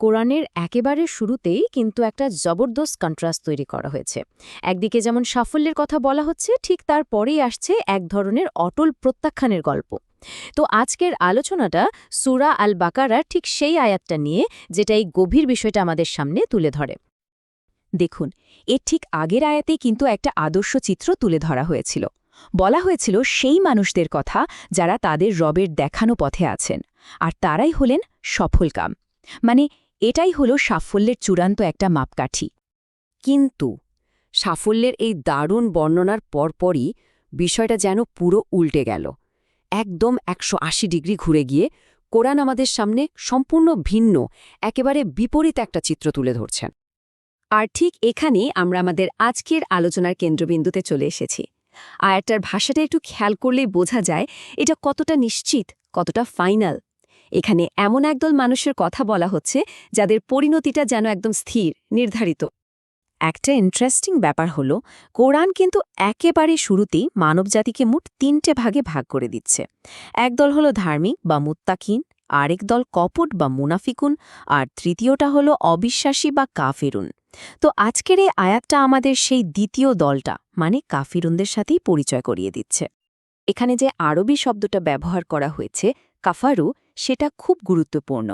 কোরআনের একেবারে শুরুতেই কিন্তু একটা জবরদস্ত কন্ট্রাস্ট তৈরি করা হয়েছে। একদিকে যেমন সাফল্যের কথা বলা হচ্ছে, ঠিক তারপরেই আসছে এক ধরনের অটল প্রত্যাখ্যানের গল্প। তো আজকের আলোচনাটা সুরা আল বাকারার ঠিক সেই আয়াতটা নিয়ে যেটা এই গভীর বিষয়টা আমাদের সামনে তুলে ধরে। দেখুন, এর ঠিক আগের আয়াতেই কিন্তু একটা আদর্শ চিত্র তুলে ধরা হয়েছিল। বলা হয়েছিল সেই মানুষদের কথা যারা তাদের রবের দেখানো পথে আছেন, আর তারাই হলেন সফলকাম মানে এটাই হলো সাফল্যের চূড়ান্ত একটা মাপকাঠি। কিন্তু সাফল্যের এই দারুণ বর্ণনার পরপরই বিষয়টা যেন পুরো উল্টে গেল। একদম একশো আশি ডিগ্রি ঘুরে গিয়ে কোরআন আমাদের সামনে সম্পূর্ণ ভিন্ন, একেবারে বিপরীত একটা চিত্র তুলে ধরছেন। আর ঠিক এখানেই আমরা আমাদের আজকের আলোচনার কেন্দ্রবিন্দুতে চলে এসেছি। আয়ারটার ভাষাটা একটু খেয়াল করলেই বোঝা যায় এটা কতটা নিশ্চিত, কতটা ফাইনাল। এখানে এমন একদল মানুষের কথা বলা হচ্ছে, যাদের পরিণতিটা যেন একদম স্থির, নির্ধারিত। একটা ইন্টারেস্টিং ব্যাপার হল, কোরআন কিন্তু একেবারে শুরুতেই মানবজাতিকে মোট তিনটে ভাগে ভাগ করে দিচ্ছে। একদল হলো ধার্মিক বা মুত্তাকিন, আরেক দল কপট বা মুনাফিকুন, আর তৃতীয়টা হলো অবিশ্বাসী বা কাফেরুন। তো আজকের এই আয়াতটা আমাদের সেই দ্বিতীয় দলটা মানে কাফিরুনদের সাথেই পরিচয় করিয়ে দিচ্ছে। এখানে যে আরবি শব্দটা ব্যবহার করা হয়েছে কাফারু সেটা খুব গুরুত্বপূর্ণ।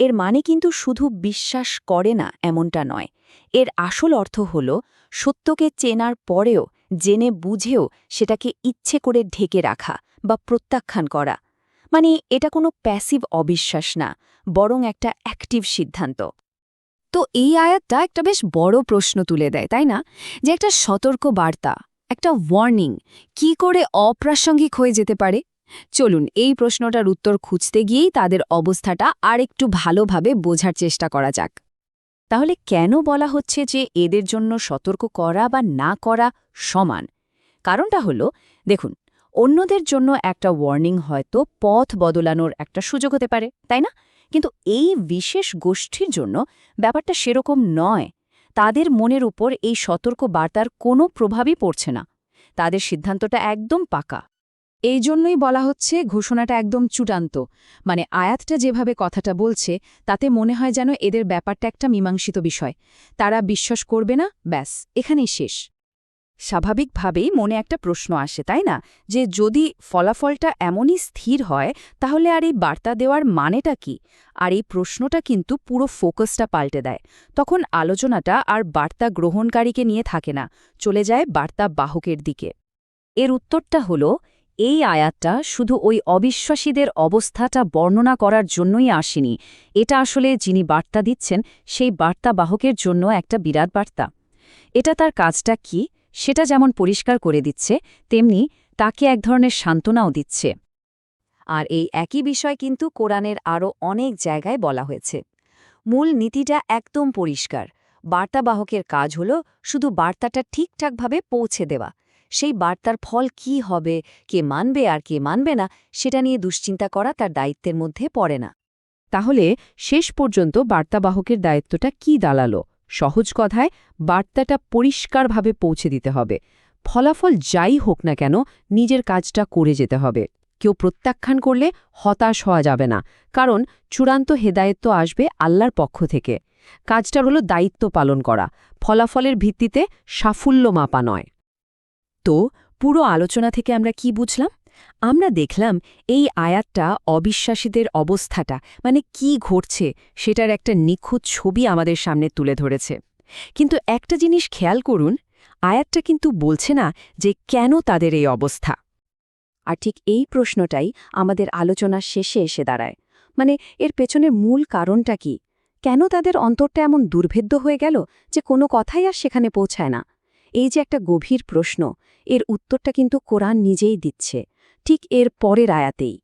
এর মানে কিন্তু শুধু বিশ্বাস করে না এমনটা নয়। এর আসল অর্থ হল, সত্যকে চেনার পরেও, জেনে বুঝেও সেটাকে ইচ্ছে করে ঢেকে রাখা বা প্রত্যাখ্যান করা। মানে এটা কোনো প্যাসিভ অবিশ্বাস না, বরং একটা অ্যাক্টিভ সিদ্ধান্ত। তো এই আয়াতটা একটা বেশ বড় প্রশ্ন তুলে দেয়, তাই না? যে একটা সতর্ক বার্তা একটা ওয়ার্নিং কি করে অপ্রাসঙ্গিক হয়ে যেতে পারে? চলুন, এই প্রশ্নটার উত্তর খুঁজতে গিয়েই তাদের অবস্থাটা আরেকটু ভালোভাবে বোঝার চেষ্টা করা যাক। তাহলে কেন বলা হচ্ছে যে এদের জন্য সতর্ক করা বা না করা সমান? কারণটা হলো, দেখুন, অন্যদের জন্য একটা ওয়ার্নিং হয়তো পথ বদলানোর একটা সুযোগ হতে পারে, তাই না? কিন্তু এই বিশেষ গোষ্ঠীর জন্য ব্যাপারটা সেরকম নয়। তাদের মনের উপর এই সতর্ক বার্তার কোনো প্রভাবই পড়ছে না। তাদের সিদ্ধান্তটা একদম পাকা। এই জন্যই বলা হচ্ছে ঘোষণাটা একদম চূড়ান্ত। মানে আয়াতটা যেভাবে কথাটা বলছে, তাতে মনে হয় যেন এদের ব্যাপারটা একটা মীমাংসিত বিষয়। তারা বিশ্বাস করবে না, ব্যাস, এখানেই শেষ। স্বাভাবিকভাবেই মনে একটা প্রশ্ন আসে, তাই না? যে যদি ফলাফলটা এমনই স্থির হয়, তাহলে আর এই বার্তা দেওয়ার মানেটা কি? আর এই প্রশ্নটা কিন্তু পুরো ফোকাসটা পাল্টে দেয়। তখন আলোচনাটা আর বার্তা গ্রহণকারীকে নিয়ে থাকে না, চলে যায় বার্তা বাহকের দিকে। এর উত্তরটা হলো এই আয়াতটা শুধু ওই অবিশ্বাসীদের অবস্থাটা বর্ণনা করার জন্যই আসেনি। এটা আসলে যিনি বার্তা দিচ্ছেন, সেই বার্তা বাহকের জন্য একটা বিরাট বার্তা। এটা তার কাজটা কি? সেটা যেমন পরিষ্কার করে দিচ্ছে, তেমনি তাকে এক ধরনের সান্ত্বনাও দিচ্ছে। আর এই একই বিষয় কিন্তু কোরআনের আরও অনেক জায়গায় বলা হয়েছে। মূল নীতিটা একদম পরিষ্কার। বার্তাবাহকের কাজ হল শুধু বার্তাটা ঠিকঠাকভাবে পৌঁছে দেওয়া। সেই বার্তার ফল কি হবে, কে মানবে আর কে মানবে না, সেটা নিয়ে দুশ্চিন্তা করা তার দায়িত্বের মধ্যে পড়ে না। তাহলে শেষ পর্যন্ত বার্তাবাহকের দায়িত্বটা কি দাঁড়াল সহজ কথায়, বার্তাটা পরিষ্কারভাবে পৌঁছে দিতে হবে। ফলাফল যাই হোক না কেন, নিজের কাজটা করে যেতে হবে। কেউ প্রত্যাখ্যান করলে হতাশ হওয়া যাবে না, কারণ চূড়ান্ত হেদায়ত্ব আসবে আল্লাহর পক্ষ থেকে। কাজটার হলো দায়িত্ব পালন করা, ফলাফলের ভিত্তিতে সাফল্য মাপা নয়। তো পুরো আলোচনা থেকে আমরা কি বুঝলাম? আমরা দেখলাম এই আয়াতটা অবিশ্বাসীদের অবস্থাটা মানে কি ঘটছে সেটার একটা নিখুঁত ছবি আমাদের সামনে তুলে ধরেছে। কিন্তু একটা জিনিস খেয়াল করুন, আয়াতটা কিন্তু বলছে না যে কেন তাদের এই অবস্থা। আর ঠিক এই প্রশ্নটাই আমাদের আলোচনার শেষে এসে দাঁড়ায়। মানে এর পেছনের মূল কারণটা কি? কেন তাদের অন্তরটা এমন দুর্ভেদ্য হয়ে গেল যে কোনো কথাই আর সেখানে পৌঁছায় না? এই যে একটা গভীর প্রশ্ন, এর উত্তরটা কিন্তু কোরআন নিজেই দিচ্ছে। ঠিক এর পরের আয়াতেই।